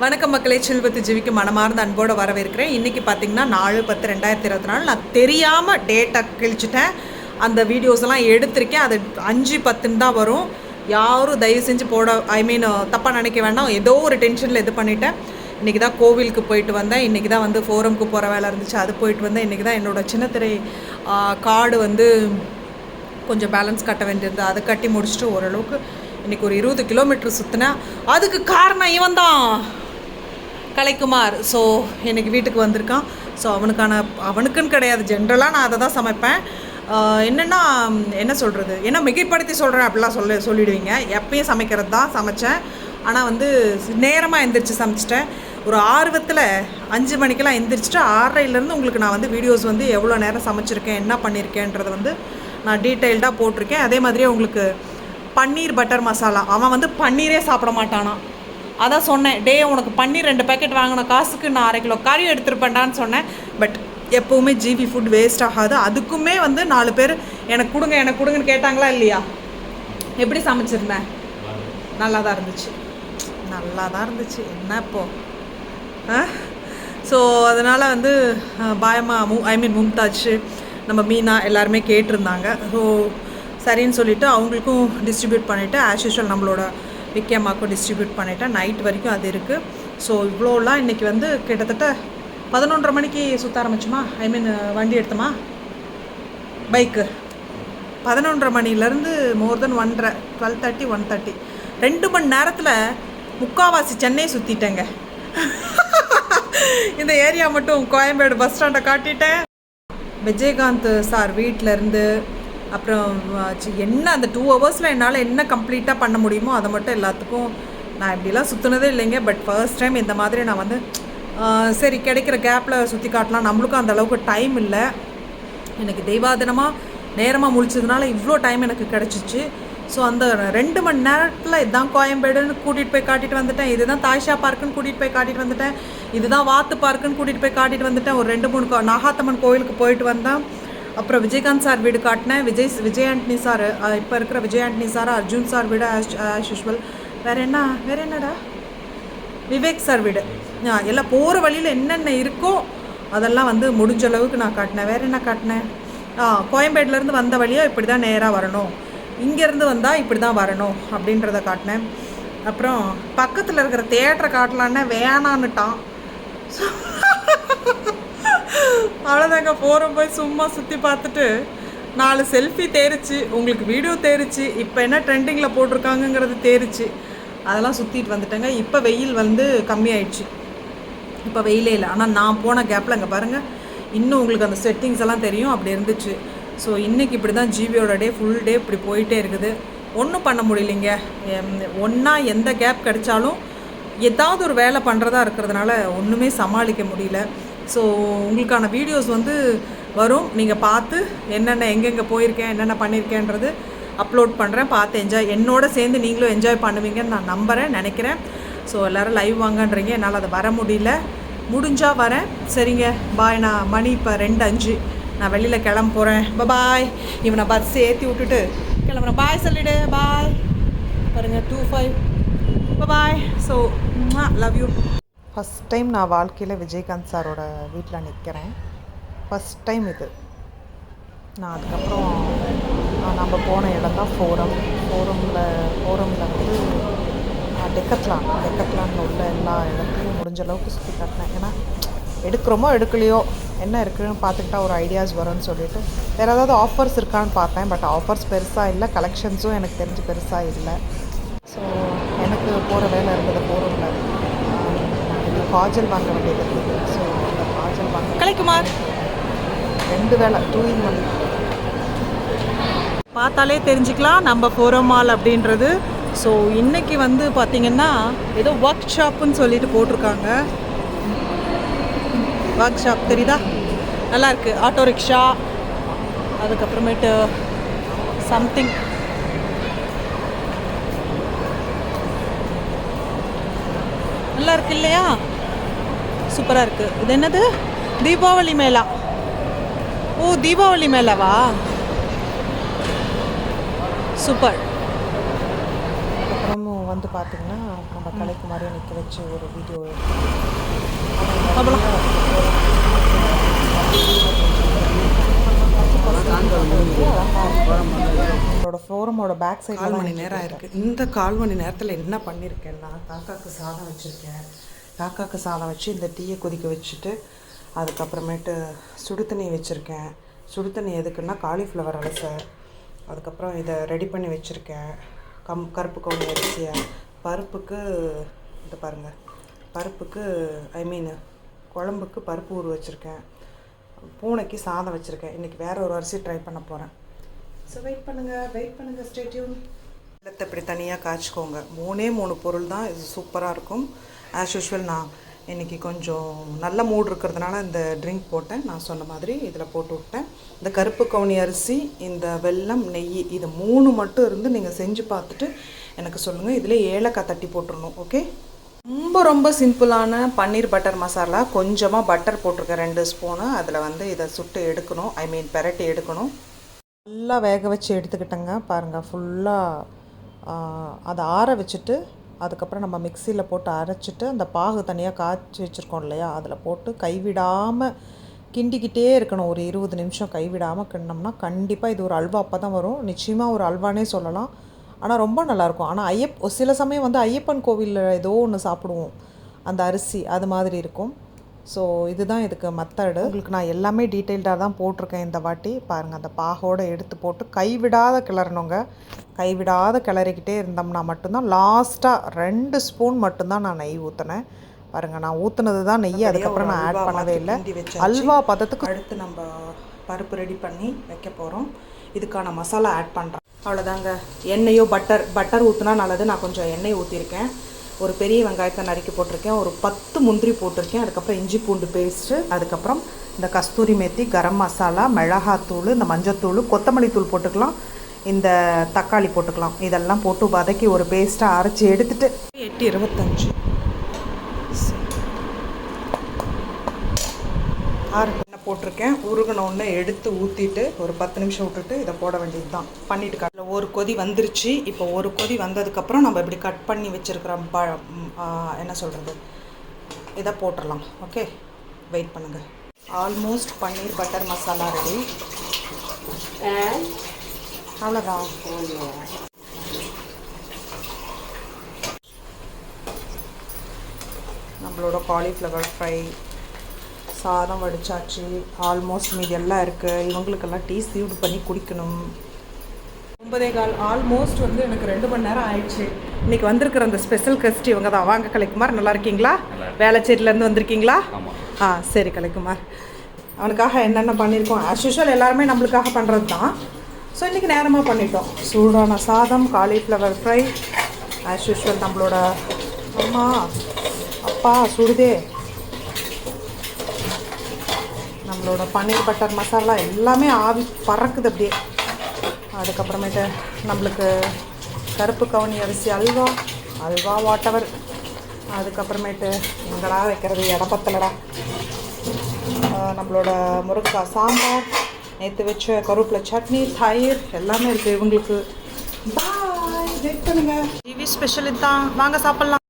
வணக்கம் மக்களே செல்வத்து ஜீவிக்கு மனமார்ந்த அன்போடு வரவேற்கிறேன். இன்றைக்கி பார்த்தீங்கன்னா நாலு பத்து ரெண்டாயிரத்தி இருபத்தி நாலு நான் தெரியாமல் டேட்டா கிழிச்சிட்டேன். அந்த வீடியோஸ் எல்லாம் எடுத்திருக்கேன். அது அஞ்சு பத்துன்னு தான் வரும். யாரும் தயவு செஞ்சு போட ஐ மீன் தப்பாக நினைக்க வேண்டாம். ஏதோ ஒரு டென்ஷனில் இது பண்ணிட்டேன். இன்றைக்கி தான் கோவிலுக்கு போயிட்டு வந்தேன். இன்றைக்கி தான் வந்து ஃபோரமுக்கு போகிற வேலை இருந்துச்சு. அது போயிட்டு வந்தேன். இன்றைக்கி தான் என்னோடய சின்னத்திரை கார்டு வந்து கொஞ்சம் பேலன்ஸ் கட்ட வேண்டியிருந்தது. அதை கட்டி முடிச்சுட்டு ஓரளவுக்கு இன்றைக்கி ஒரு இருபது கிலோமீட்டர் சுற்றினேன் அதுக்கு காரணம் இவன் தான் கலைக்குமார். ஸோ எனக்கு வீட்டுக்கு வந்திருக்கான். ஸோ அவனுக்கான அவனுக்குன்னு கிடையாது. ஜென்ரலாக நான் அதை தான் சமைப்பேன். என்னென்னா என்ன சொல்கிறது என்ன மிகைப்படுத்தி சொல்கிறேன் அப்படிலாம் சொல்ல சொல்லிடுவீங்க. எப்பயும் சமைக்கிறது தான் சமைத்தேன் ஆனால் வந்து நேரமாக எந்திரிச்சு சமைச்சிட்டேன். ஒரு ஆர்வத்தில் அஞ்சு மணிக்கெல்லாம் எந்திரிச்சிட்டு ஆறரைலேருந்து உங்களுக்கு நான் வந்து வீடியோஸ் வந்து எவ்வளோ நேரம் சமைச்சிருக்கேன் என்ன பண்ணியிருக்கேன்றத வந்து நான் டீட்டெயில்டாக போட்டிருக்கேன். அதே மாதிரியே உங்களுக்கு பன்னீர் பட்டர் மசாலா. அவன் வந்து பன்னீரே சாப்பிட மாட்டானான் அதான் சொன்னேன் டே உனக்கு பன்னீர் ரெண்டு பேக்கெட் வாங்கின காசுக்கு நான் அரை கிலோ கறி எடுத்துருப்பேன்டான்னு சொன்னேன். பட் எப்போவுமே ஜிபி ஃபுட் வேஸ்ட் ஆகாது. அதுக்குமே வந்து நாலு பேர் எனக்கு கொடுங்க எனக்கு கொடுங்கன்னு கேட்டாங்களா இல்லையா? எப்படி சமைச்சிருந்தேன் நல்லா தான் இருந்துச்சு. நல்லா தான் இருந்துச்சு. என்ன இப்போ? ஸோ அதனால் வந்து பாயமா மூ ஐ மீன் மும்தாஜ் நம்ம மீனா எல்லாருமே கேட்டிருந்தாங்க. ஸோ சரின்னு சொல்லிவிட்டு அவங்களுக்கும் டிஸ்ட்ரிபியூட் பண்ணிவிட்டு ஆஸ் யூஷுவல் நம்மளோட விக்கியம்மாக்கும் டிஸ்ட்ரிபியூட் பண்ணிட்டேன். நைட் வரைக்கும் அது இருக்குது ஸோ இவ்வளோலாம் இன்றைக்கி வந்து கிட்டத்தட்ட பதினொன்றரை மணிக்கு சுற்ற ஆரம்பிச்சோமா? ஐ மீன் வண்டி எடுத்தோமா? பைக்கு பதினொன்றரை மணிலேருந்து மோர் தென் ஒன்றரை டுவெல் தேர்ட்டி ஒன் தேர்ட்டி ரெண்டு மணி நேரத்தில் முக்காவாசி சென்னை சுற்றிட்டேங்க இந்த ஏரியா மட்டும் கோயம்பேடு பஸ் ஸ்டாண்டை காட்டிட்டேன். விஜயகாந்த் சார் வீட்டிலருந்து அப்புறம் என்ன அந்த டூ ஹவர்ஸில் என்னால் என்ன கம்ப்ளீட்டாக பண்ண முடியுமோ அதை மட்டும் எல்லாத்துக்கும் நான் இப்படிலாம் சுற்றுனதே இல்லைங்க. பட் ஃபர்ஸ்ட் டைம் இந்த மாதிரி நான் வந்து சரி கிடைக்கிற கேப்பில் சுற்றி காட்டலாம். நம்மளுக்கும் அந்த அளவுக்கு டைம் இல்லை. எனக்கு தெய்வாதினமாக நேரமாக முழிச்சதுனால இவ்வளோ டைம் எனக்கு கிடச்சிச்சு. ஸோ அந்த ரெண்டு மணி நேரத்தில் இதுதான் கோயம்பேடுன்னு கூட்டிகிட்டு போய் காட்டிட்டு வந்துட்டேன். இதுதான் தாய்ஷா பார்க்குன்னு கூட்டிகிட்டு போய் காட்டிட்டு வந்துட்டேன். இதுதான் வாத்து பார்க்குன்னு கூட்டிகிட்டு போய் காட்டிட்டு வந்துட்டேன். ஒரு ரெண்டு மூணு நாகாத்தம்மன் கோயிலுக்கு போயிட்டு வந்தேன். அப்புறம் விஜயகாந்த் சார் வீடு காட்டினேன் விஜய் விஜய் ஆண்டனி சார் இப்போ இருக்கிற விஜய் ஆண்டனி சார் அர்ஜுன் சார் வீடு ஆஸ் யூஷுவல் வேறு என்ன வேறு என்னடா? விவேக் சார் வீடு. ஆ, எல்லாம் போகிற வழியில் என்னென்ன இருக்கோ அதெல்லாம் வந்து முடிஞ்ச அளவுக்கு நான் காட்டினேன். வேறு என்ன காட்டினேன்? ஆ கோயம்பேட்டிலேருந்து வந்த வழியாக இப்படி தான் நேராக வரணும். இங்கேருந்து வந்தால் இப்படி தான் வரணும் அப்படின்றத காட்டினேன். அப்புறம் பக்கத்தில் இருக்கிற தேட்டரை காட்டலான்னே வேணான்னுட்டான். அவ்வளோதாங்க போகிறோம் போய் சும்மா சுற்றி பார்த்துட்டு நாலு செல்ஃபி தேரிச்சு உங்களுக்கு வீடியோ தேரிச்சு இப்போ என்ன ட்ரெண்டிங்கில் போட்டிருக்காங்கங்கிறது தேரிச்சு. அதெல்லாம் சுற்றிட்டு வந்துட்டேங்க. இப்போ வெயில் வந்து கம்மியாயிடுச்சு. இப்போ வெயிலே இல்லை. ஆனால் நான் போன கேப்பில் அங்கே பாருங்கள் இன்னும் உங்களுக்கு அந்த செட்டிங்ஸ் எல்லாம் தெரியும். அப்படி இருந்துச்சு. ஸோ இன்றைக்கி இப்படி தான் ஜிபியோட டே ஃபுல் டே இப்படி போயிட்டே இருக்குது. ஒன்றும் பண்ண முடியலைங்க. ஒன்றா எந்த கேப் கிடைச்சாலும் ஏதாவது ஒரு வேலை பண்ணுறதா இருக்கிறதுனால ஒன்றுமே சமாளிக்க முடியல. ஸோ உங்களுக்கான வீடியோஸ் வந்து வரும். நீங்கள் பார்த்து என்னென்ன எங்கெங்கே போயிருக்கேன் என்னென்ன பண்ணியிருக்கேன்றது அப்லோட் பண்ணுறேன் பார்த்து என்ஜாய் என்னோட சேர்ந்து நீங்களும் என்ஜாய் பண்ணுவீங்கன்னு நான் நம்புகிறேன் நினைக்கிறேன். ஸோ எல்லோரும் லைவ் வாங்கன்றீங்க. என்னால் அது வர முடியல. முடிஞ்சால் வரேன். சரிங்க. பாய் நான் மணி இப்போ ரெண்டு அஞ்சு. நான் வெளியில் கிளம்ப போகிறேன் பாய் இவனை பஸ் ஏற்றி விட்டுட்டு கிளம்புறேன். பாய் சொல்லிடு. பாய் பாருங்கள் two five bye so love you first time நான் வாழ்க்கையில் விஜயகாந்த் சாரோட வீட்டில் நிற்கிறேன் ஃபஸ்ட் டைம் இது. நான் அதுக்கப்புறம் நம்ம போன இடம் தான் ஃபோரம் ஃபோரமில் ஃபோரமில் வந்து டெக்கத்லான் டெக்கத்லானில் உள்ள எல்லா இடத்தையும் முடிஞ்ச அளவுக்கு சுற்றி காட்டினேன். ஏன்னா எடுக்கிறோமோ எடுக்கலையோ என்ன இருக்குன்னு பார்த்துக்கிட்டா ஒரு ஐடியாஸ் வரும்னு சொல்லிட்டு வேறு ஏதாவது ஆஃபர்ஸ் இருக்கான்னு பார்த்தேன். பட் ஆஃபர்ஸ் பெருசாக இல்லை. கலெக்ஷன்ஸும் எனக்கு தெரிஞ்சு பெருசாக இல்லை. ஸோ எனக்கு போகிற வேலை இருந்தது போகிறோம் காஜல் வாங்க வேண்டியது இருந்தது ஸோ அந்த காஜல் வாங்க கலைக்குமார் ரெண்டு வேலை டூ இன் ஒன் பார்த்தாலே தெரிஞ்சுக்கலாம் நம்ம ஃபோரம் மால் அப்படின்றது. ஸோ இன்னைக்கு வந்து பார்த்தீங்கன்னா ஏதோ ஒர்க் ஷாப்புன்னு சொல்லிட்டு போட்டிருக்காங்க. ஒர்க் ஷாப் தெரியுதா? நல்லா இருக்கு. ஆட்டோ ரிக்ஷா அதுக்கப்புறமேட்டு சம்திங் நல்லா இருக்கு இல்லையா? சூப்பராக இருக்கு. இது என்னது? தீபாவளி மேளா. ஓ தீபாவளி மேளாவா? சூப்பர். அப்புறமும் வந்து பார்த்திங்கன்னா நம்ம கலைக்கு மாதிரி நிற்க வச்சு ஒரு வீடியோ அவ்வளோ நம்மளோட ஃபோரமோட பேக் சைடு கால் மணி நேரம் ஆயிருக்கு. இந்த கால் மணி நேரத்தில் என்ன பண்ணியிருக்கேன்னா காக்காக்கு சாதம் வச்சுருக்கேன். காக்காக்கு சாதம் வச்சு இந்த டீயை கொதிக்க வச்சுட்டு அதுக்கப்புறமேட்டு சுடு தண்ணி வச்சுருக்கேன். சுடு தண்ணி எதுக்குன்னா காலிஃப்ளவர் அலச. அதுக்கப்புறம் இதை ரெடி பண்ணி வச்சுருக்கேன். கம் கருப்பு கவுனி அரிசியை. பருப்புக்கு இது பாருங்கள் பருப்புக்கு ஐ மீன் குழம்புக்கு பருப்பு ஊற வச்சுருக்கேன். பூனைக்கு சாதம் வச்சுருக்கேன். இன்றைக்கி வேறு ஒரு அரிசி ட்ரை பண்ண போகிறேன் ஸோ வெயிட் பண்ணுங்கள் வெயிட் பண்ணுங்கள் ஸ்டேட்யூன் வெள்ளத்தை இப்படி தனியாக காய்ச்சிக்கோங்க. மூணே மூணு பொருள் தான். இது சூப்பராக இருக்கும். ஆஸ் யூஷுவல் நான் இன்றைக்கி கொஞ்சம் நல்ல மூட் இருக்கிறதுனால இந்த ட்ரிங்க் போட்டேன். நான் சொன்ன மாதிரி இதில் போட்டு விட்டேன். இந்த கருப்பு கவுனி அரிசி இந்த வெல்லம் நெய் இது மூணு மட்டும் இருந்து நீங்கள் செஞ்சு பார்த்துட்டு எனக்கு சொல்லுங்கள் இதில் ஏலக்காய் தட்டி போட்டுடணும் ஓகே ரொம்ப ரொம்ப சிம்பிளான பன்னீர் பட்டர் மசாலா. கொஞ்சமாக பட்டர் போட்டிருக்கேன் ரெண்டு ஸ்பூனு அதில் வந்து இதை சுட்டு எடுக்கணும். ஐ மீன் பெரட்டி எடுக்கணும். நல்லா வேக வச்சு எடுத்துக்கிட்டேங்க. பாருங்கள் ஃபுல்லாக அதை ஆற வச்சுட்டு அதுக்கப்புறம் நம்ம மிக்சியில் போட்டு அரைச்சிட்டு அந்த பாகு தனியாக காய்ச்சி வச்சுருக்கோம் இல்லையா? அதில் போட்டு கைவிடாமல் கிண்டிக்கிட்டே இருக்கணும். ஒரு இருபது நிமிஷம் கைவிடாமல் கிண்டினோம்னா கண்டிப்பாக இது ஒரு அல்வா அப்போ தான் வரும். நிச்சயமாக ஒரு அல்வானே சொல்லலாம். ஆனால் ரொம்ப நல்லாயிருக்கும். ஆனால் ஐயப் சில சமயம் வந்து ஐயப்பன் கோவிலில் ஏதோ ஒன்று சாப்பிடுவோம். அந்த அரிசி அது மாதிரி இருக்கும். ஸோ இதுதான் இதுக்கு மெத்தடு உங்களுக்கு நான் எல்லாமே டீட்டெயில்டாக தான் போட்டிருக்கேன் இந்த வாட்டி. பாருங்கள் அந்த பாகோடு எடுத்து போட்டு கைவிடாத கிளறணுங்க. கைவிடாத கிளறிக்கிட்டே இருந்தோம்னா மட்டும்தான் லாஸ்ட்டாக ரெண்டு ஸ்பூன் மட்டும்தான் நான் நெய் ஊற்றினேன் பாருங்கள் நான் ஊற்றுனது தான் நெய் அதுக்கப்புறம் நான் ஆட் பண்ணவே இல்லை. அல்வா பதத்துக்கு அடுத்து நம்ம பருப்பு ரெடி பண்ணி வைக்க போகிறோம் இதுக்கான மசாலா ஆட் பண்ணுறேன் அவ்வளோதாங்க எண்ணெயோ பட்டர் பட்டர் ஊற்றினா நல்லது. நான் கொஞ்சம் எண்ணெய் ஊற்றிருக்கேன் ஒரு பெரிய வெங்காயத்தை நறுக்கி போட்டிருக்கேன். ஒரு பத்து முந்திரி போட்டிருக்கேன். அதுக்கப்புறம் இஞ்சி பூண்டு பேஸ்ட்டு அதுக்கப்புறம் இந்த கஸ்தூரி மேத்தி கரம் மசாலா மிளகாத்தூள் இந்த மஞ்சத்தூள் கொத்தமல்லி தூள் போட்டுக்கலாம். இந்த தக்காளி போட்டுக்கலாம். இதெல்லாம் போட்டு வதக்கி ஒரு பேஸ்ட்டாக அரைச்சி எடுத்துட்டு எட்டு இருபத்தஞ்சு. ஆறு. போட்டிருக்கேன். உருகினோடனே எடுத்து ஊற்றிட்டு ஒரு பத்து நிமிஷம் விட்டுட்டு இதை போட வேண்டியது தான் பண்ணிட்டு காட்டில் ஒரு கொதி வந்துருச்சு. இப்போ ஒரு கொதி வந்ததுக்கப்புறம் நம்ம இப்படி கட் பண்ணி வச்சுருக்கிற ப என்ன சொல்கிறது இதை போட்டுடலாம். ஓகே? வெயிட் பண்ணுங்கள் almost paneer butter masala ready அவ்வளோதான் நம்மளோட காலிஃப்ளவர் ஃப்ரை சாதம் வடிச்சாச்சு ஆல்மோஸ்ட் மீதி எல்லாம் இருக்குது இவங்களுக்கெல்லாம் டீ சீவ்டு பண்ணி குடிக்கணும். ஒன்பதே கால் ஆல்மோஸ்ட் வந்து எனக்கு ரெண்டு மணி நேரம் ஆயிடுச்சு. இன்னைக்கு வந்திருக்கிற அந்த ஸ்பெஷல் கெஸ்ட் இவங்க தான். வாங்க கலைக்குமார் நல்லா இருக்கீங்களா? வேளச்சேரியிலேருந்து வந்திருக்கீங்களா? ஆ சரி கலைக்குமார். அவனுக்காக என்னென்ன பண்ணியிருக்கோம்? ஆஸ் யூஷுவல் எல்லாருமே நம்மளுக்காக பண்ணுறது தான். ஸோ இன்றைக்கி நேரமாக பண்ணிட்டோம். சூடான சாதம் காலிஃப்ளவர் ஃப்ரை ஆஸ் யூஷுவல் நம்மளோட அம்மா அப்பா சுடுதே. நம்மளோட பன்னீர் பட்டர் மசாலா எல்லாமே ஆவி பறக்குது அப்படியே. அதுக்கப்புறமேட்டு நம்மளுக்கு கருப்பு கவுனி அரிசி அல்வா அல்வா வாட்டவர். அதுக்கப்புறமேட்டு எங்கடா வைக்கிறது? இடப்பத்தலடா நம்மளோட முருங்கைக்காய் சாம்பார் நேற்று வச்ச கருவேப்பிலை சட்னி தயிர் எல்லாமே இருக்குது இவங்களுக்கு. பாய் வெயிட் பண்ணுங்க. டிவி ஸ்பெஷல் இதுதான். வாங்க சாப்பிட்லாம்.